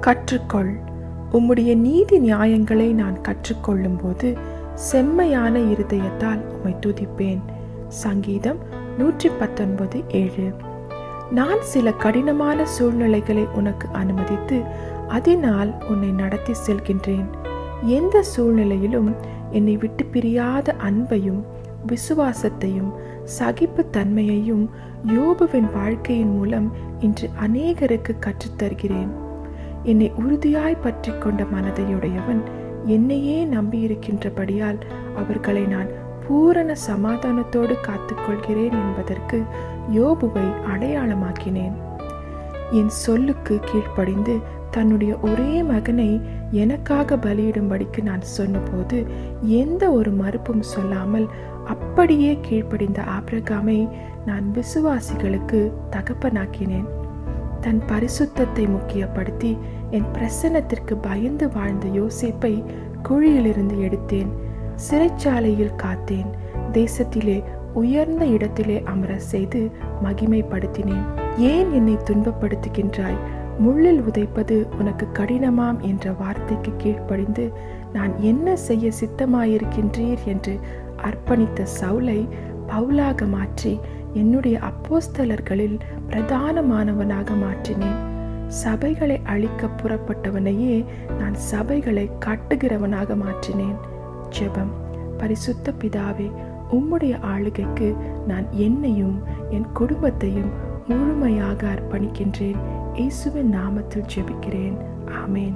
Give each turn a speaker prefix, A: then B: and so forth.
A: கற்றுக்கொள். உம்முடைய நீதி நியாயங்களை நான் கற்றுக்கொள்ளும் போது செம்மையான இருதயத்தால் உம்மை துதிப்பேன். சங்கீதம் நூற்றி பத்தொன்பது ஏழு. நான் சில கடினமான சூழ்நிலைகளை உனக்கு அனுமதித்து அதனால் உன்னை நடத்தி செல்கின்றேன். எந்த சூழ்நிலையிலும் என்னை விட்டு பிரியாத அன்பையும் விசுவாசத்தையும் சகிப்பு தன்மையையும் யோபுவின் வாழ்க்கையின் மூலம் இன்று அநேகருக்கு கற்றுத்தருகிறேன். என்னை உறுதியாய் பற்றி கொண்ட மனதையுடையவன் என்னையே நம்பியிருக்கின்றபடியால் அவர்களை நான் பூரண சமாதானத்தோடு காத்துக்கொள்கிறேன் என்பதற்கு யோபுவை அடையாளமாக்கினேன். என் சொல்லுக்கு கீழ்ப்படிந்து தன்னுடைய ஒரே மகனை எனக்காக பலியிடும்படிக்கு நான் சொன்னபோது எந்த ஒரு மறுப்பும் சொல்லாமல் அப்படியே கீழ்ப்படிந்த ஆபிரகாமை நான் விசுவாசிகளுக்கு தகப்பனாக்கினேன். தன் பரிசுத்தத்தை முக்கியப்படுத்தி என் பிரசன்னத்திற்கு பயந்து வாழ்ந்த யோசிப்பை குழியிலிருந்து எடுத்தேன். சிறைச்சாலையில் காத்தேன். தேசத்திலே உயர்ந்த இடத்திலே அமர செய்து மகிமைப்படுத்தினேன். ஏன் என்னை துன்பப்படுத்துகின்றாய்? முள்ளில் உதைப்பது உனக்கு கடினமாம் என்ற வார்த்தைக்கு கீழ்ப்படிந்து நான் என்ன செய்ய சித்தமாயிருக்கின்றீர் என்று அர்ப்பணித்த சவுலை பவுலாக மாற்றி என்னுடைய அப்போஸ்தலர்களில் பிரதானமானவனாக மாற்றினேன். சபைகளை அழிக்க புறப்பட்டவனையே நான் சபைகளை கட்டுகிறவனாக மாற்றினேன். ஜெபம். பரிசுத்த பிதாவே உம்முடைய ஆளுகைக்கு நான் என்னையும் என் குடும்பத்தையும் முழுமையாக அர்ப்பணிக்கின்றேன். இயேசுவின் நாமத்தில் ஜெபிக்கிறேன். ஆமேன்.